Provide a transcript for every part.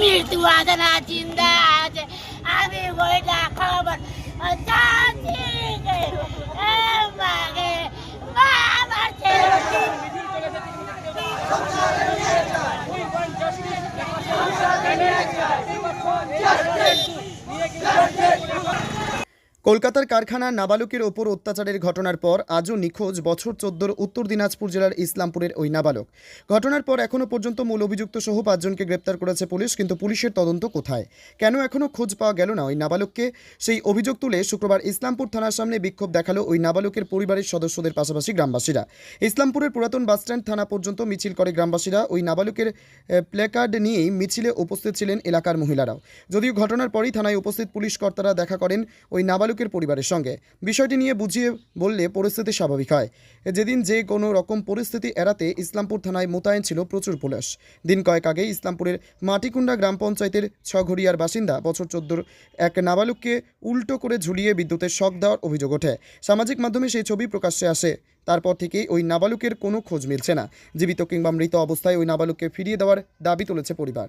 মৃত্যু আছে না চিন্তা আছে আমি বইটা খবর জানছি গে। এ মাগে, মা আমার ছেলে কলকাতার কারখানার নাবালকের ওপর অত্যাচারের ঘটনার পর আজও নিখোঁজ বছর চোদ্দোর উত্তর দিনাজপুর জেলার ইসলামপুরের ওই নাবালক। ঘটনার পর এখনও পর্যন্ত মূল অভিযুক্ত সহ পাঁচজনকে গ্রেপ্তার করেছে পুলিশ, কিন্তু পুলিশের তদন্ত কোথায়? কেন এখনও খোঁজ পাওয়া গেল না ওই নাবালককে? সেই অভিযোগ তুলে শুক্রবার ইসলামপুর থানার সামনে বিক্ষোভ দেখাল ওই নাবালকের পরিবারের সদস্যদের পাশাপাশি গ্রামবাসীরা। ইসলামপুরের পুরাতন বাসস্ট্যান্ড থানা পর্যন্ত মিছিল করে গ্রামবাসীরা ওই নাবালকের প্লেকার্ড নিয়েই মিছিলে উপস্থিত ছিলেন এলাকার মহিলারাও। যদিও ঘটনার পরই থানায় উপস্থিত পুলিশ কর্তারা দেখা করেন ওই নাবালকের পরিবারের সঙ্গে। বিষয়টি নিয়ে বুঝিয়ে বললে পরিস্থিতি স্বাভাবিক হয়। যেদিন যে কোনো রকম পরিস্থিতি এড়াতে ইসলামপুর থানায় মোতায়েন ছিল প্রচুর পুলিশ। দিন কয়েক আগে ইসলামপুরের মাটিকুন্ডা গ্রাম পঞ্চায়েতের ছঘড়িয়ার বাসিন্দা বছর চোদ্দোর এক নাবালককে উল্টো করে ঝুলিয়ে বিদ্যুতের শক দেওয়ার অভিযোগ ওঠে। সামাজিক মাধ্যমে সেই ছবি প্রকাশ্যে আসে। তারপর থেকেই ওই নাবালকের কোনো খোঁজ মিলছে না। জীবিত কিংবা মৃত অবস্থায় ওই নাবালককে ফিরিয়ে দেওয়ার দাবি তুলেছে পরিবার।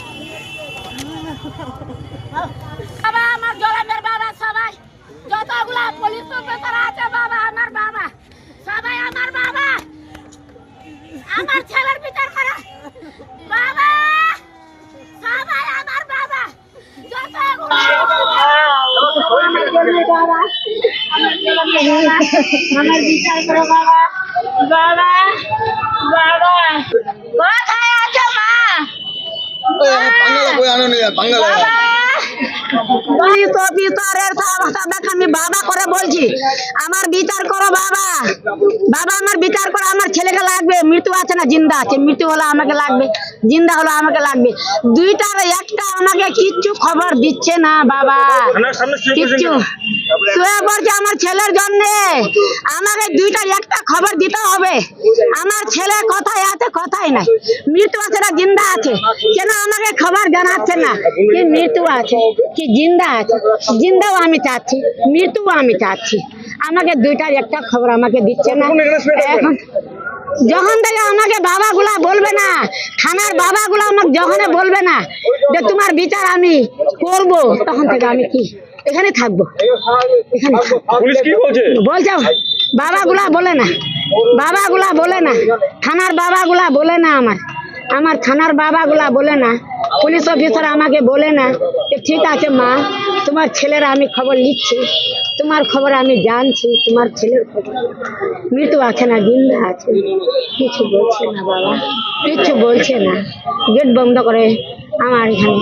বাবা আমার জলামের বাবা সবাই। যতগুলা পুলিশ অফিসার আছে বাবা আমার বাবা। সবাই আমার বাবা। আমার ছেলের বিচার করো। বাবা সবাই আমার বাবা। বাবা আমার বাবা আমার বিচার করো বাবা। বাবা আমি বাবা করে বলছি। আমার বিচার করো বাবা। বাবা, আমার বিচার করো। আমার ছেলেকে লাগবে। মৃত্যু আছে না, জিন্দা আছে। মৃত্যু হলে আমাকে লাগবে। জিন্দা হলো আমাকে লাগবে। দুইটার একটা আমাকে কিচ্ছু খবর দিচ্ছে না বাবা। কিচ্ছু। শুয়ে পড়ছে আমার ছেলের জন্য। আমাকে দুইটার একটা খবর দিতে হবে। আমার ছেলে কোথায় আছে কোথায় নাই। মৃত্যু আছে না জিন্দা আছে। কেন আমাকে খবর জানাচ্ছে না? কি মৃত্যু আছে কি জিন্দা আছে? জিন্দাও আমি চাচ্ছি মৃত্যুও আমি চাচ্ছি। আমাকে দুইটার একটা খবর আমাকে দিচ্ছে না। এখন যখন থেকে আমাকে বাবাগুলা বলবে না থানার বাবাগুলা আমাকে যখন বলবে না যে তোমার বিচার আমি করব তখন থেকে আমি কি? এখানে থাকব। এখানে বলছে বাবাগুলা বলে না। বাবাগুলা বলে না। থানার বাবাগুলা বলে না আমার। আমার থানার বাবাগুলা বলে না, পুলিশ অফিসার আমাকে বলে না যে, ঠিক আছে মা, তোমার ছেলের আমি খবর নিচ্ছি তোমার খবর আমি জানছি, তোমার ছেলের খবর মৃত্যু আছে না, জিন্দা আছে। কিছু বলছে না বাবা, কিচ্ছু বলছে না। গেট বন্ধ করে আমার এখানে